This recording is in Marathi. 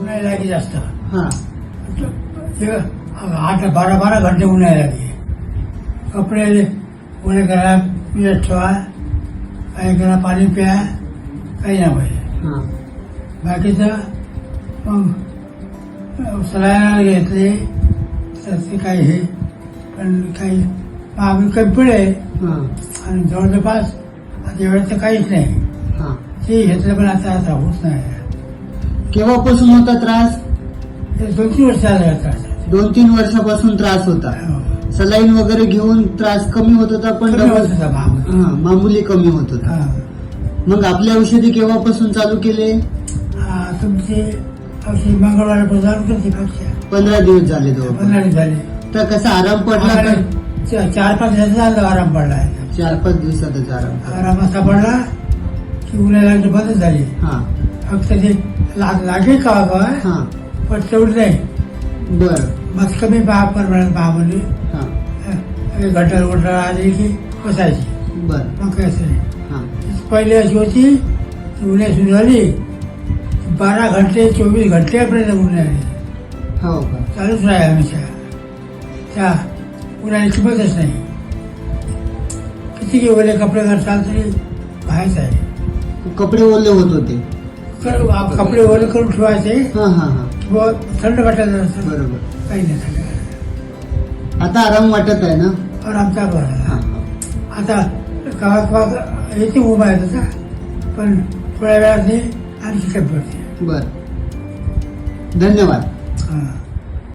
उन्हाळी लागली जास्त. हा. आठ बारा बारा घंटे उन्हाळी लागली कपडे उन्हे करा पिळत ठेवा काही करा पाणी प्या काही नाही पाहिजे. हा. बाकीचं मग सलायना घेतले तर ते काही हे पण काही आम्ही कमी आहे. हा. आणि जवळपास आता एवढं तर काहीच नाही. हा. ते घेतलं पण आता आता होत नाही. केव्हापासून होता त्रास? ते दोन तीन वर्ष झाले आता. दोन तीन वर्षापासून त्रास होता. हो. सलाईन वगैरे घेऊन त्रास कमी होत होता पण कमी डबल होत. हा मामूली कमी होत होता. हा. मग आपल्या औषधी केव्हापासून चालू केले? हा, तुमची औषधी मंगळवार प्रदान करते पक्षा. पंधरा दिवस झाले जवळ पंधरा दिवस झाले. तर कसा आराम पडला का? चा- चार पाच दिवस झाला आराम पडला. आहे चार पाच दिवसातच आराम आराम असा पडला लागली बंद झाली. हा. फक्त ते लाग लागे का हा. पण तेवढं नाही. बर. मग कमी भाव परमानंट भाव म्हणजे हा. गटर वटर आली की बसायची बर. मग काय असं नाही. हा. पहिले अशी होती सुरू झाली. बारा घंटे चोवीस घंटेपर्यंत उन्हाळी हो का? चालूच राहील हमेशा त्या उन्हाळी किंमतच नाही. किती ओले कपडे घालताल तरी बाहेरच आहे. कपडे ओले होत होते. कपडे ओले करून ठेवायचे. हा हा हा. किंवा थंड वाटायचं नसतं बरोबर. काही नाही आता आराम वाटत आहे ना? पण आमचा बरं. हा हा. आता कवा कवा येते उभा आहे तसा. पण थोड्या वेळाने आणखी कमी पडते. बर. धन्यवाद. हां.